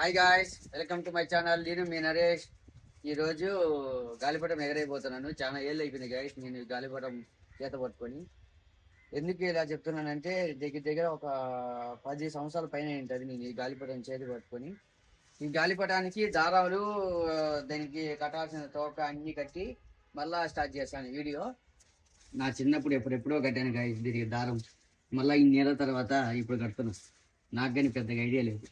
Hi guys welcome to my channel నేను మీ నరేష్. ఈరోజు గాలిపటం ఎగరైపోతున్నాను. చాలా ఏళ్ళు అయిపోయింది గాయస్ నేను గాలిపటం చేత పట్టుకొని. ఎందుకు ఇలా చెప్తున్నానంటే దగ్గర దగ్గర ఒక పది సంవత్సరాల పైన ఉంటుంది నేను ఈ గాలిపటం చేతి పట్టుకొని. ఈ గాలిపటానికి దారాలు దానికి కట్టాల్సిన తోక అన్ని కట్టి మళ్ళా స్టార్ట్ చేశాను వీడియో. నా చిన్నప్పుడు ఎప్పుడెప్పుడో కట్టాను గాయస్ దీనికి దారం. మళ్ళీ ఇన్ని నెలల తర్వాత ఇప్పుడు కడుతున్నాను నాకు కానీ పెద్దగా ఐడియా లేదు.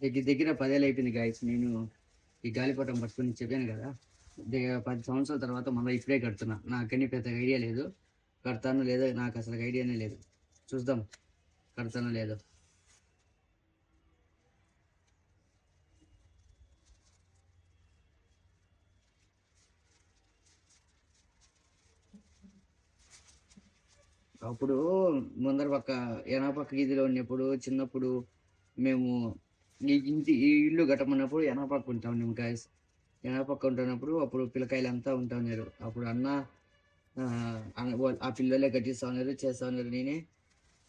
దగ్గర దగ్గర పదేళ్ళు అయిపోయింది గాయస్. నేను ఈ గాలిపటం పట్టుకుని చెప్పాను కదా పది సంవత్సరాల తర్వాత మళ్ళీ ఇప్పుడే కడుతున్నా. నాకని పెద్దగా ఐడియా లేదు. కడతానో లేదో నాకు అసలు ఐడియానే లేదు. చూద్దాం. కడతానో లేదో. అప్పుడు ముందర పక్క ఎనా పక్క గీదిలో ఉన్నప్పుడు చిన్నప్పుడు మేము ఈ ఇంటి ఈ ఇల్లు గట్టమన్నప్పుడు ఎనా ఉంటాం మేము గాయస్ ఎనా ఉంటున్నప్పుడు అప్పుడు పిల్లకాయలు అంతా ఉంటా ఉన్నారు అప్పుడు అన్న ఆ, ఆ పిల్లలే కట్టిస్తా ఉన్నారు చేస్తా ఉన్నారు నేనే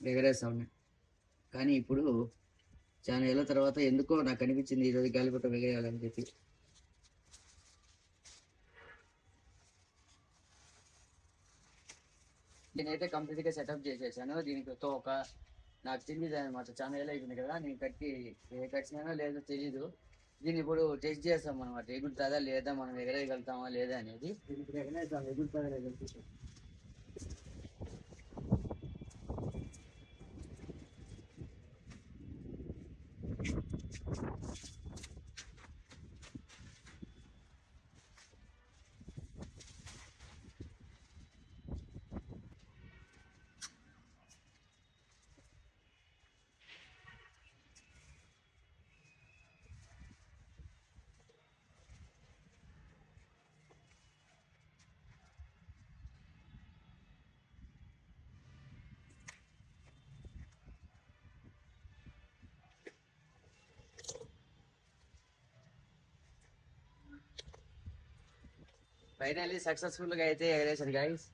ఎగరేస్తా ఉన్నా. కానీ ఇప్పుడు చాలా ఏళ్ళ తర్వాత ఎందుకో నాకు అనిపించింది ఈరోజు గాలిపట ఎగరేయాలని చెప్పి. నేనైతే కంప్లీట్గా సెటప్ చేసేసాను. దీనికి ఒక నాకు తెలియదు అనమాట చాలా ఏళ్ళు అయిపోయింది కదా నేను కట్టి ఏ కట్టినానో లేదో తెలీదు. దీన్ని ఇప్పుడు టెస్ట్ చేస్తాం అనమాట ఎగురుతుందా లేదా మనం ఎగరేయగలుగుతామా లేదా అనేది. ఎగురుతుందా ఫైనల్లీ సక్సెస్ఫుల్గా అయితే ఎగరేసారు గైస్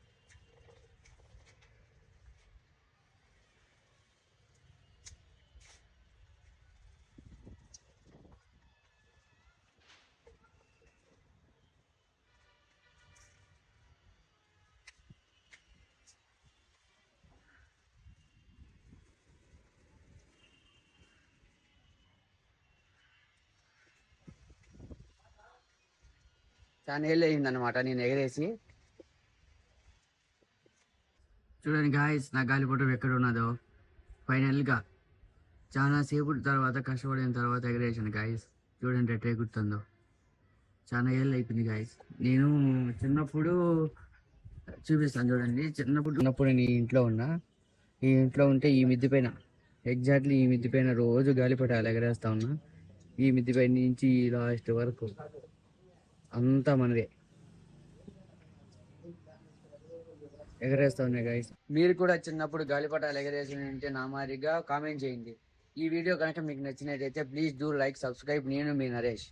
చాలా ఏళ్ళు అయిందనమాట నేను ఎగరేసి. చూడండి గాయస్ నా గాలిపటం ఎక్కడ ఉన్నదో ఫైనల్గా చాలా సేపు తర్వాత కష్టపడిన తర్వాత ఎగరేసాను గాయస్ చూడండి ఎట్లా ఎగురుతుందో. చాలా ఏళ్ళు అయిపోయింది గాయస్ నేను చిన్నప్పుడు చూపిస్తాను చూడండి. చిన్నప్పుడు చిన్నప్పుడు నేను ఇంట్లో ఉన్నా. ఈ ఇంట్లో ఉంటే ఈ మిద్ది పైన ఎగ్జాక్ట్లీ ఈ మిద్ది పైన రోజు గాలిపటాలు ఎగరేస్తా ఉన్నా. ఈ మిద్ది పైన నుంచి లాస్ట్ వరకు. అంతా మనదే. ఎగరేస్తా ఉన్నాయి గైస్ మీరు కూడా చిన్నప్పుడు గాలిపటాలు ఎగరేసి ఉంటే నా మాదిరిగా కామెంట్ చేయండి. ఈ వీడియో కనుక మీకు నచ్చినట్టయితే ప్లీజ్ డూ లైక్ సబ్స్క్రైబ్ నేను మీ నరేష్.